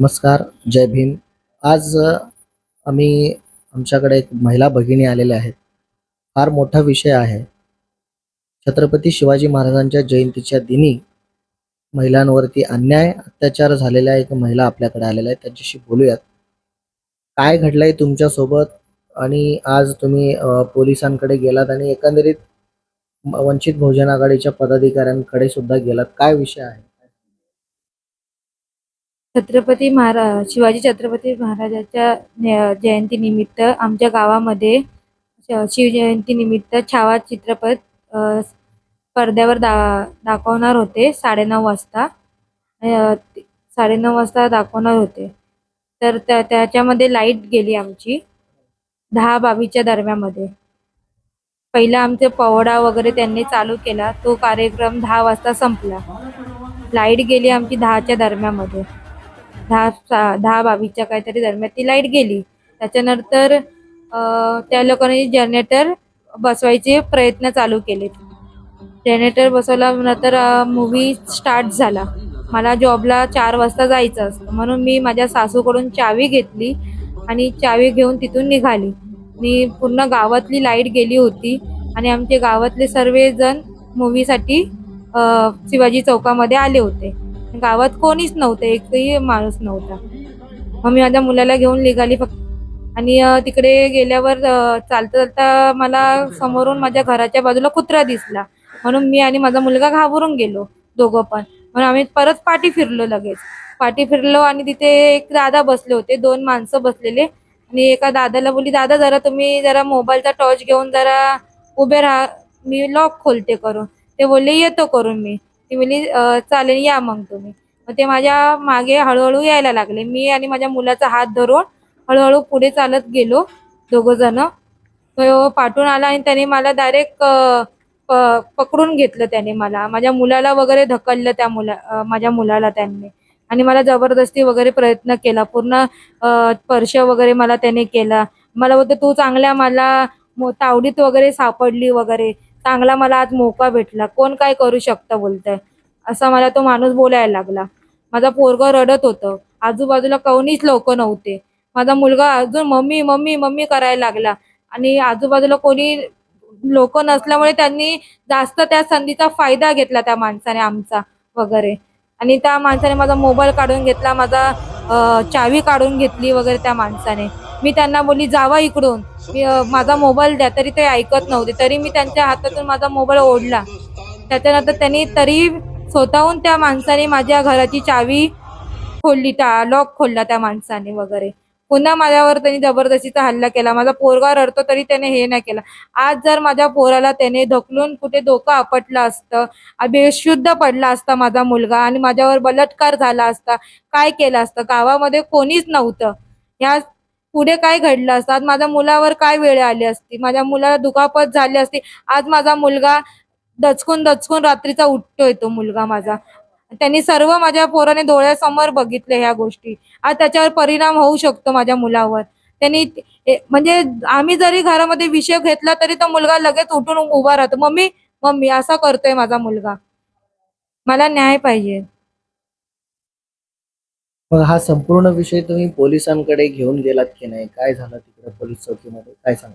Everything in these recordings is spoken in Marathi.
नमस्कार जय भीम. आज आम्ही आमच्याकडे एक महिला भगिनी आलेल्या आहेत. फार मोठा विषय आहे. छत्रपती शिवाजी महाराजांच्या जयंतीच्या दिनी महिलांवरती अन्याय अत्याचार झालेल्या एक महिला आपल्याकडे आलेल्या आहेत. त्यांच्याशी बोलूयात. काय घडलंय तुमच्यासोबत? आणि आज तुम्ही पोलिसांकडे गेलात आणि एकंदरीत वंचित बहुजन आघाडीच्या पदाधिकाऱ्यांकडे सुद्धा गेलात. काय विषय आहे? छत्रपती महाराज शिवाजी छत्रपती महाराजाच्या जयंतीनिमित्त आमच्या गावामध्ये शिवजयंतीनिमित्त छावा चित्रपट पडद्यावर दा दाखवणार होते साडेनऊ वाजता. साडेनऊ वाजता दाखवणार होते. तर त्या त्याच्यामध्ये लाइट गेली आमची दहा बावीसच्या दरम्यामध्ये पहिला आमचे पवडा वगैरे त्यांनी चालू केला तो कार्यक्रम दहा वाजता संपला. लाइट गेली आमची दहाच्या दरम्यामध्ये दहा दहा बावीसच्या काहीतरी दरम्यान ती लाइट गेली. त्याच्यानंतर त्या लोकांनी जनरेटर बसवायचे प्रयत्न चालू केले जनरेटर बसवल्यानंतर नंतर मूवी स्टार्ट झाला. मला जॉबला चार वाजता जायचं असतं. म्हणून मी माझ्या सासूकडून चावी घेतली आणि चावी घेऊन तिथून निघाली. मी पूर्ण गावातली लाइट गेली होती आणि आमचे गावातले सर्वजण मूवीसाठी शिवाजी चौकामध्ये आले होते. गावात कोणीच नव्हतं एकही माणूस नव्हता. मग मी माझ्या मुलाला घेऊन निघाली फक्त. आणि तिकडे गेल्यावर चालता चालता मला समोरून माझ्या घराच्या बाजूला कुत्रा दिसला. म्हणून मी आणि माझा मुलगा घाबरून गेलो दोघं पण. म्हणून आम्ही परत पाठी फिरलो लगेच. पाठी फिरलो आणि तिथे एक दादा बसले होते दोन माणसं बसलेले. आणि एका दादाला बोलली दादा जरा तुम्ही जरा मोबाईलचा टॉर्च घेऊन जरा उभे राहा मी लॉक खोलते करून. ते बोलले येतो करून मी. ती बोलली चालेल या मग तुम्ही. मग ते माझ्या मागे हळूहळू यायला लागले. मी आणि माझ्या मुलाचा हात धरून हळूहळू पुढे चालत गेलो दोघं जण. तो पाठून आला आणि त्याने मला डायरेक्ट पकडून घेतलं त्याने मला. माझ्या मुलाला वगैरे ढकललं त्या मुला माझ्या मुलाला त्यांनी. आणि मला जबरदस्ती वगैरे प्रयत्न केला. पूर्ण स्पर्श वगैरे मला त्याने केला. मला बोलतो तू चांगल्या मला तावडीत वगैरे सापडली वगैरे. चांगला मला आज मोका भेटला. कोण काय करू शकतं बोलतंय. असा मला तो माणूस बोलायला लागला. माझा पोरग रडत होतं. आजूबाजूला कोणीच लोक नव्हते. माझा मुलगा अजून मम्मी मम्मी मम्मी करायला लागला. आणि आजूबाजूला कोणी लोक नसल्यामुळे त्यांनी जास्त त्या संधीचा फायदा घेतला त्या माणसाने आमचा वगैरे. आणि त्या माणसाने माझा मोबाईल काढून घेतला. माझा चावी काढून घेतली वगैरे त्या माणसाने. मी त्यांना बोलली जावा इकडून. मी माझा मोबाईल द्या तरी ते ऐकत नव्हते. तरी मी त्यांच्या हातातून माझा मोबाईल ओढला. त्याच्यानंतर त्यांनी तरी स्वतःहून त्या माणसाने माझ्या घराची चावी खोलली त्या लॉक खोलला त्या माणसाने वगैरे. पुन्हा माझ्यावर त्यांनी जबरदस्तीचा हल्ला केला. माझा पोरगा रडतो तरी त्याने हे नाही केलं. आज जर माझ्या पोराला त्याने ढकलून कुठे धोका आपटला असतं बेशुद्ध पडला असता माझा मुलगा आणि माझ्यावर बलात्कार झाला असता काय केलं असतं? गावामध्ये कोणीच नव्हतं. या पुढे काय घडलं असतं? आज माझ्या मुलावर काय वेळ आली असती? माझ्या मुलाला दुखापत झाली असती? आज माझा मुलगा दचकून दचकून रात्रीचा उठतोय तो मुलगा माझा. त्यांनी सर्व माझ्या पोराने डोळ्यासमोर बघितले ह्या गोष्टी. आज त्याच्यावर परिणाम होऊ शकतो माझ्या मुलावर. त्यांनी म्हणजे आम्ही जरी घरामध्ये विषय घेतला तरी तो मुलगा लगेच उठून उभा राहतो. मम्मी मम्मी असा करतोय माझा मुलगा. मला न्याय पाहिजे. मग हा संपूर्ण विषय तुम्ही पोलिसांकडे घेऊन गेलात की नाही? काय झालं तिकडे पोलीस चौकीमध्ये? काय सांग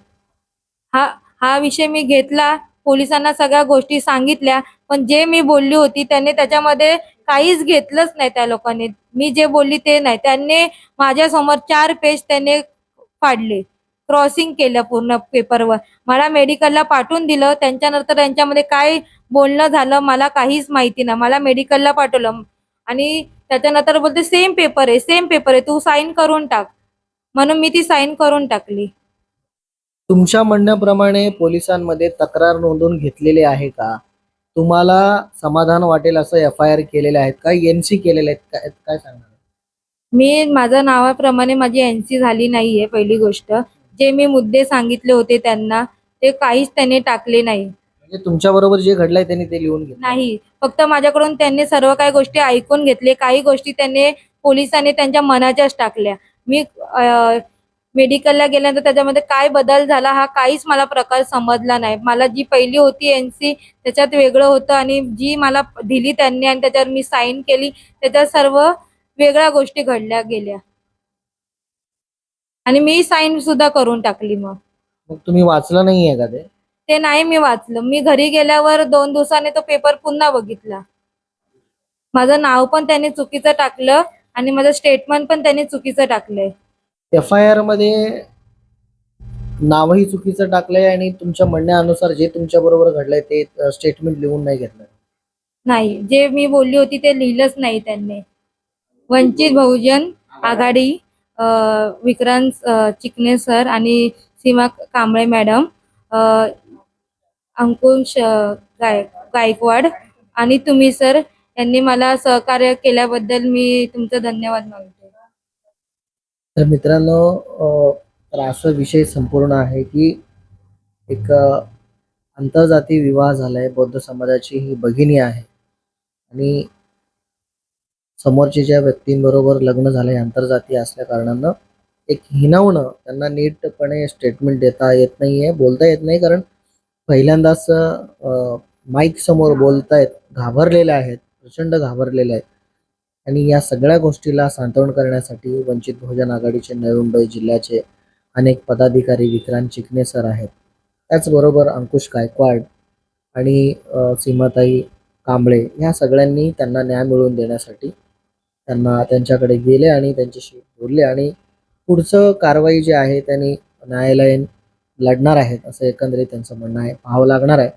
हा हा विषय मी घेतला. पोलिसांना सगळ्या गोष्टी सांगितल्या. पण जे मी बोलली होती त्यांनी त्याच्यामध्ये काहीच घेतलंच नाही त्या लोकांनी. मी जे बोलली ते नाही. त्यांनी माझ्यासमोर चार पेज त्यांनी फाडले. क्रॉसिंग केलं पूर्ण पेपरवर मला मेडिकलला पाठवून दिलं. त्यांच्यानंतर त्यांच्यामध्ये काय बोलणं झालं मला काहीच माहिती नाही. मला मेडिकलला पाठवलं. आणि त्याच्यानंतर बोलते सेम पेपर आहे सेम पेपर आहे तू साईन करून टाक. म्हणून मी ती साईन करून टाकली. तुमच्या म्हणण्याप्रमाणे पोलिसांमध्ये तक्रार नोंदवून घेतलेली आहे का? तुम्हाला समाधान वाटेल असं एफ आय आर केलेले आहेत का? एन सी केलेले आहेत काय काय सांगणार? मी माझ्या नावाप्रमाणे माझी एन सी झाली नाहीये पहिली गोष्ट. जे मी मुद्दे सांगितले होते त्यांना ते काहीच त्यांनी टाकले नाही. म्हणजे तुमच्या बरोबर जे घडलंय त्यांनी ते लिहून घेतलं. नाही फक्त माझ्याकडून त्यांनी सर्व काही गोष्टी ऐकून घेतले. काही गोष्टी त्यांनी पोलिसांनी त्यांच्या मनाच्याच टाकल्या. मी मेडिकलला गेल्यानंतर त्याच्यामध्ये काय बदल झाला हा काहीच मला प्रकार समजला नाही. मला जी पहिली होती एन सी त्याच्यात वेगळं होतं आणि जी मला दिली त्यांनी आणि त्याच्यावर मी साईन केली त्याच्यात सर्व वेगळ्या गोष्टी घडल्या गेल्या. आणि मी साईन सुद्धा करून टाकली मग. मग तुम्ही वाचलं नाहीये का ते? ते नाही मी वाचलं. मी घरी गेल्यावर दोन दिवसाने तो पेपर पुन्हा बघितला. माझं नाव पण त्यांनी चुकीचं टाकलं आणि माझं स्टेटमेंट पण त्यांनी चुकीचं टाकलंय. एफ आय आरमध्ये नावही चुकीचं टाकलंय आणि तुमच्या म्हणण्यानुसार जे तुमच्या बरोबर घडलंय ते स्टेटमेंट लिहून नाही घेतलं. नाही. जे मी बोलली होती ते लिहिलंच नाही त्यांनी. वंचित बहुजन आघाडी विक्रांत चिकणे सर आणि सीमा कांबळे मॅडम अंकुश गाय गायकवाड. आणि तुम्ही सर यांनी मला सहकार्य केल्याबद्दल मी तुमचं धन्यवाद मागतो तर मित्रांनो तर असा विषय संपूर्ण आहे की एक आंतरजाती विवाह झालाय बौद्ध समाजाची ही भगिनी आहे. आणि समोरच्या ज्या व्यक्तींबरोबर लग्न झालंय आंतरजातीय असल्या कारणानं एक हिनवणं त्यांना नीटपणे स्टेटमेंट देता येत नाहीये बोलता येत नाही कारण पहिल्यांदाच माईक समोर बोलतायत घाबरलेले आहेत प्रचंड घाबरलेले आहेत. आणि या सगळ्या गोष्टीला सांत्वन करण्यासाठी वंचित बहुजन आघाडीचे नवी मुंबई जिल्ह्याचे अनेक पदाधिकारी विक्रांत चिकणे सर आहेत. त्याचबरोबर अंकुश गायकवाड आणि सीमाताई कांबळे ह्या सगळ्यांनी त्यांना न्याय मिळवून देण्यासाठी त्यांना त्यांच्याकडे गेले आणि त्यांच्याशी बोलले. आणि पुढचं कारवाई जी आहे त्यांनी न्यायालयीन लढणार आहेत असं एकंदरीत त्यांचं म्हणणं आहे. पाहावं लागणार आहे.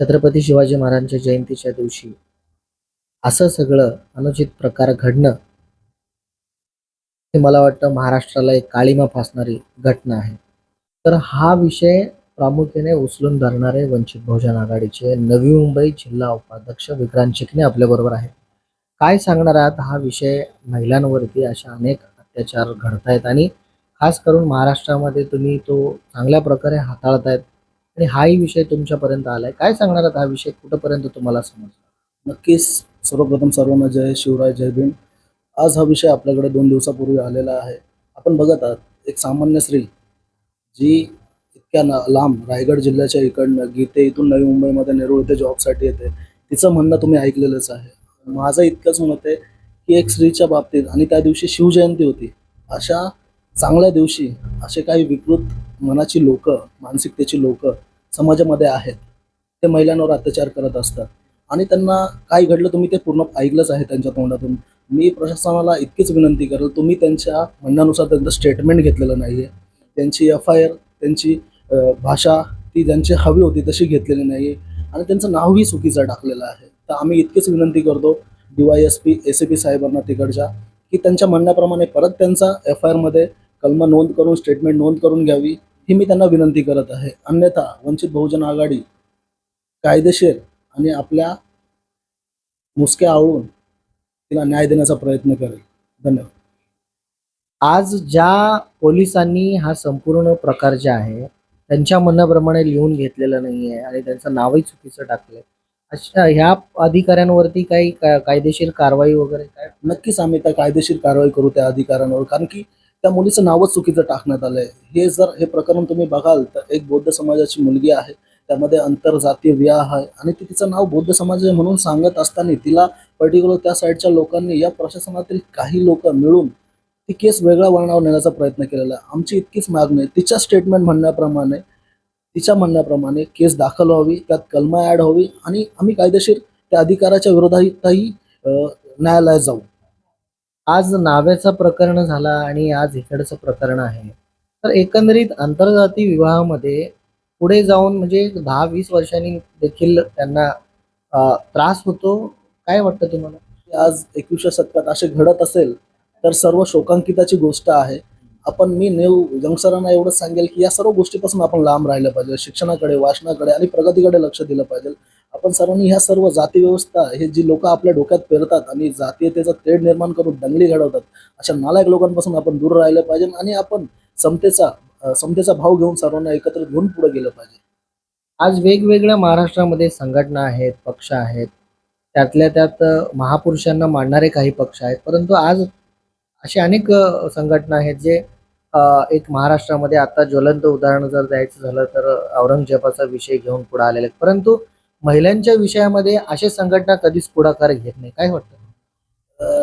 छत्रपती शिवाजी महाराजांच्या जयंतीच्या दिवशी असं सगळं अनुचित प्रकार घडणं हे मला वाटतं महाराष्ट्राला एक काळीमा फासणारी घटना आहे. तर हा विषय प्रामुख्याने उचलून धरणारे वंचित बहुजन आघाडीचे नवी मुंबई जिल्हा उपाध्यक्ष विक्रांत चिकणे आपल्याबरोबर आहेत. काय सांगणार आहात? हा विषय महिलांवरती अशा अनेक अत्याचार घडतायत आणि खास करून महाराष्ट्रामध्ये तुम्ही तो चांगल्या प्रकारे हाताळतायत. आणि हाही विषय तुमच्यापर्यंत आलाय. काय सांगणार आहात हा विषय? कुठंपर्यंत तुम्हाला समजला? नक्कीच. सर्वप्रथम सर्वांना जय शिवराय जय भीम. आज हा विषय आपल्याकडे दोन दिवसापूर्वी आलेला आहे. आपण बघत आहात एक सामान्य स्त्री जी इतक्या ना लांब रायगड जिल्ह्याच्या इकडनं गीते इथून नवी मुंबईमध्ये नेरूळ इथे जॉबसाठी येते. तिचं म्हणणं तुम्ही ऐकलेलंच आहे. माझं इतकंच मत आहे की एक स्त्रीच्या बाबतीत आणि त्या दिवशी शिवजयंती होती. अशा चांगल्या दिवशी असे काही विकृत मनाची लोक मानसिकतेची लोक समाजामध्ये आहेत ते महिलांवर अत्याचार करत असतात. आणि त्यांना काय घडलं तुम्ही ते पूर्ण ऐकलंच आहे त्यांच्या तोंडातून. मी प्रशासनाला इतकीच विनंती करेल तुम्ही त्यांच्या म्हणण्यानुसार त्यांचं स्टेटमेंट घेतलेलं नाही आहे त्यांची एफ आय आर त्यांची भाषा ती ज्यांची हवी होती तशी घेतलेली नाही आहे आणि त्यांचं नावही चुकीचं टाकलेलं आहे. तर आम्ही इतकीच विनंती करतो D Y S P S P P साहेबांना तिकडच्या की त्यांच्या म्हणण्याप्रमाणे परत त्यांचा एफ आय आरमध्ये कलम नोंद करून स्टेटमेंट नोंद करून घ्यावी ही मी त्यांना विनंती करत आहे. अन्यथा वंचित बहुजन आघाडी कायदेशीर आणि आपल्या मुसक्या आवळून तिला न्याय देण्याचा प्रयत्न करेल. धन्यवाद. आज ज्या पोलिसांनी हा संपूर्ण प्रकार जे आहे त्यांच्या म्हणण्याप्रमाणे लिहून घेतलेलं नाही आहे आणि त्यांचं नावही चुकीचं टाकलंय. अशा ह्या अधिकाऱ्यांवरती काही कायदेशीर कारवाई वगैरे काय? नक्कीच आम्ही त्या कायदेशीर कारवाई करू त्या अधिकाऱ्यांवर कारण की त्या मुलीचं नावच चुकीचं टाकण्यात आलंय. हे जर हे प्रकरण तुम्ही बघाल तर एक बौद्ध समाजाची मुलगी आहे त्यामध्ये आंतरजातीय विवाह आहे आणि ती तिचं नाव बौद्ध समाज आहे म्हणून सांगत असताना तिला पर्टिक्युलर त्या साईडच्या लोकांनी या प्रशासनातील काही लोक मिळून ती केस वेगळ्या वळणावर नेण्याचा प्रयत्न केलेला आहे. आमची इतकीच मागणी आहे. तिच्या स्टेटमेंट म्हणण्याप्रमाणे तिच्या म्हणण्याप्रमाणे केस दाखल व्हावी त्यात कलमा ॲड व्हावी आणि आम्ही कायदेशीर त्या अधिकाराच्या विरोधातही न्यायालयात जाऊ. आज नाव्याचं प्रकरण झाला आणि आज इकडचं प्रकरण आहे. तर एकंदरीत आंतरजाती विवाहामध्ये पुढे जाऊन म्हणजे दहा वीस वर्षांनी देखील त्यांना त्रास होतो. काय वाटतं तुम्हाला? आज एकविसव्या शतकात असे घडत असेल तर सर्व शोकांकिताची गोष्ट आहे. आपण मी नेव यंगस्टरांना एवढंच सांगेल की या सर्व गोष्टीपासून आपण लांब राहिलं पाहिजे. शिक्षणाकडे वाचनाकडे आणि प्रगतीकडे लक्ष दिलं पाहिजे. आपण सर्वांनी ह्या सर्व जाती व्यवस्था हे जी लोक आपल्या डोक्यात पेरतात आणि जातीयतेचा तेढ निर्माण करून दंगली घडवतात अशा नालायक लोकांपासून आपण दूर राहिलं पाहिजे आणि आपण समतेचा समतेचा भाव घेऊन सर्वांना एकत्र घेऊन पुढे गेलं पाहिजे. आज वेगवेगळ्या महाराष्ट्रामध्ये संघटना आहेत पक्ष आहेत. त्यातल्या त्यात महापुरुषांना मानणारे काही पक्ष आहेत. परंतु आज असे अनेक संघटना आहेत जे एक महाराष्ट्रामध्ये आता ज्वलंत उदाहरण जर द्यायचं झालं तर औरंगजेबाचा विषय घेऊन पुढे आलेले आहेत. परंतु महिलांच्या विषयामध्ये असे संघटना कधीच पुढाकार घेत नाही. काय वाटतं?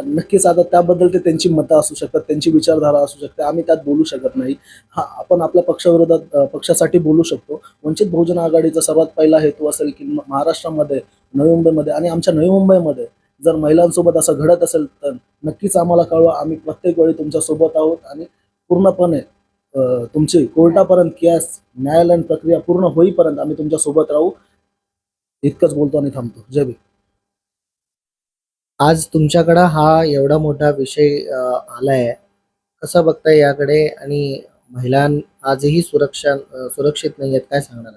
नक्कीच आता त्याबद्दल ते त्यांची मतं असू शकतात त्यांची विचारधारा असू शकते. आम्ही त्यात बोलू शकत नाही. हा आपण आपल्या पक्षाविरोधात पक्षासाठी बोलू शकतो. वंचित बहुजन आघाडीचा सर्वात पहिला हेतू असेल की महाराष्ट्रामध्ये नवी मुंबईमध्ये आणि आमच्या नवी मुंबईमध्ये जर महिलांसोबत असं घडत असेल तर नक्कीच आम्हाला कळवा. आम्ही प्रत्येक वेळी तुमच्यासोबत आहोत आणि पूर्णपणे तुमची कोर्टापर्यंत केस न्यायालयीन प्रक्रिया पूर्ण होईपर्यंत आम्ही तुमच्यासोबत राहू. इतकंच बोलतो आणि थांबतो. जय भीम. आज तुमच्याकडं हा एवढा मोठा विषय आलाय. कसं बघताय याकडे? आणि महिलां आजही सुरक्षा सुरक्षित नाही आहेत काय सांगणार?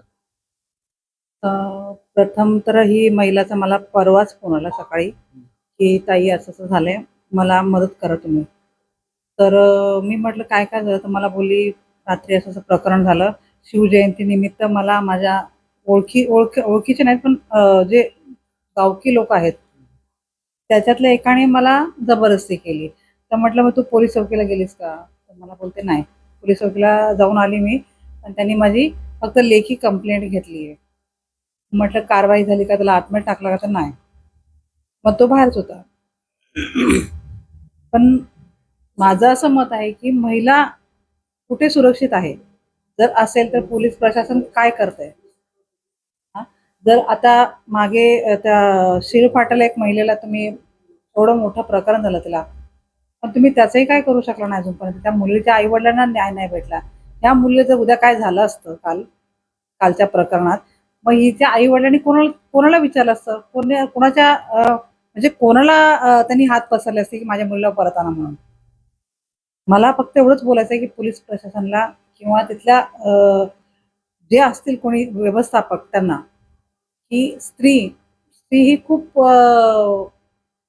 प्रथम तर ही महिलाचा मला परवाच फोन आला सकाळी की ताई असं असं झालंय मला मदत करा तुम्ही. तर मी म्हटलं काय काय झालं? तर मला बोलली रात्री असं असं प्रकरण झालं. शिवजयंती निमित्त मला माझ्या ओळखी ओळख ओळखीचे नाहीत पण जे गावकी लोक आहेत त्याच्यातल्या एकाने मला जबरदस्ती केली. तर म्हटलं मग तू पोलीस चौकीला गेलीस का? तर मला बोलते नाही. पोलीस चौकीला जाऊन आली मी पण त्यांनी माझी फक्त लेखी कंप्लेंट घेतली आहे. म्हटलं कारवाई झाली का? त्याला आतमध्ये टाकला का? तर नाही. मग तो बाहेरच होता. पण माझं असं मत आहे की महिला कुठे सुरक्षित आहे? जर असेल तर पोलीस प्रशासन काय करतंय? आहे जर आता मागे त्या शिरफाटाला एक महिलेला तुम्ही एवढं मोठं प्रकरण झालं तिला पण तुम्ही त्याचंही काय करू शकला नाही अजूनपर्यंत? त्या मुलीच्या आईवडिलांना न्याय नाही भेटला. या मुलीचं उद्या काय झालं असतं काल कालच्या प्रकरणात मग हिच्या आई वडिलांनी कोणाला कोणाला विचारलं असतं? कोणी कोणाच्या म्हणजे कोणाला त्यांनी हात पसरले असते की माझ्या मुलीला परत आणा म्हणून? मला फक्त एवढंच बोलायचं आहे की पोलीस प्रशासनाला किंवा तिथल्या जे असतील कोणी व्यवस्थापक त्यांना की स्त्री स्त्री ही खूप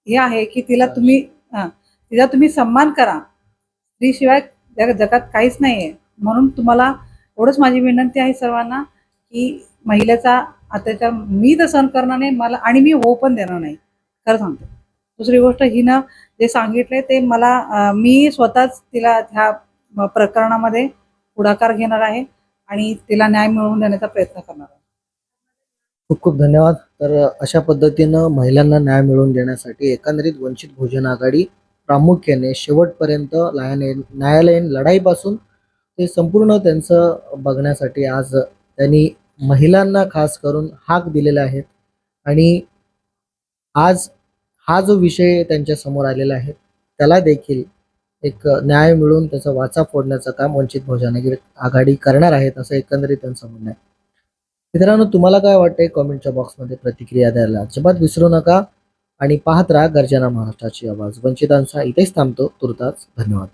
हे आहे की तिला तुम्ही तिचा तुम्ही सन्मान करा. स्त्रीशिवाय जग जगात काहीच नाही आहे म्हणून तुम्हाला एवढंच माझी विनंती आहे सर्वांना की महिलेचा अत्याचार मी तर सहन करणार नाही मला आणि मी हो पण देणार नाही. खरं सांगते. दुसरी गोष्ट हिनं जे सांगितले ते मला मी स्वतःच तिला ह्या प्रकरणामध्ये पुढाकार घेणार आहे आणि तिला न्याय मिळवून देण्याचा प्रयत्न करणार आहे. खूप खूप धन्यवाद. तर अशा पद्धतीनं महिलांना न्याय मिळवून देण्यासाठी एकंदरीत वंचित भोजन आघाडी प्रामुख्याने शेवटपर्यंत न्यायालयीन न्यायालयीन लढाईपासून ते संपूर्ण त्यांचं बघण्यासाठी आज त्यांनी महिलांना खास करून हाक दिलेला आहेत आणि आज हा जो विषय त्यांच्यासमोर आलेला आहे त्याला देखील एक न्याय मिळून त्याचा वाचा फोडण्याचं काम वंचित बहुजन आघाडी करणार आहेत असं एकंदरीत त्यांचं म्हणणं आहे. मित्रांनो तुम्हाला काय वाटतंय कॉमेंटच्या बॉक्समध्ये प्रतिक्रिया द्यायला अजिबात विसरू नका. आणि पाहत राहा गर्जना महाराष्ट्राची आवाज. वंचितांचा इथेच थांबतो. तुर्तास धन्यवाद.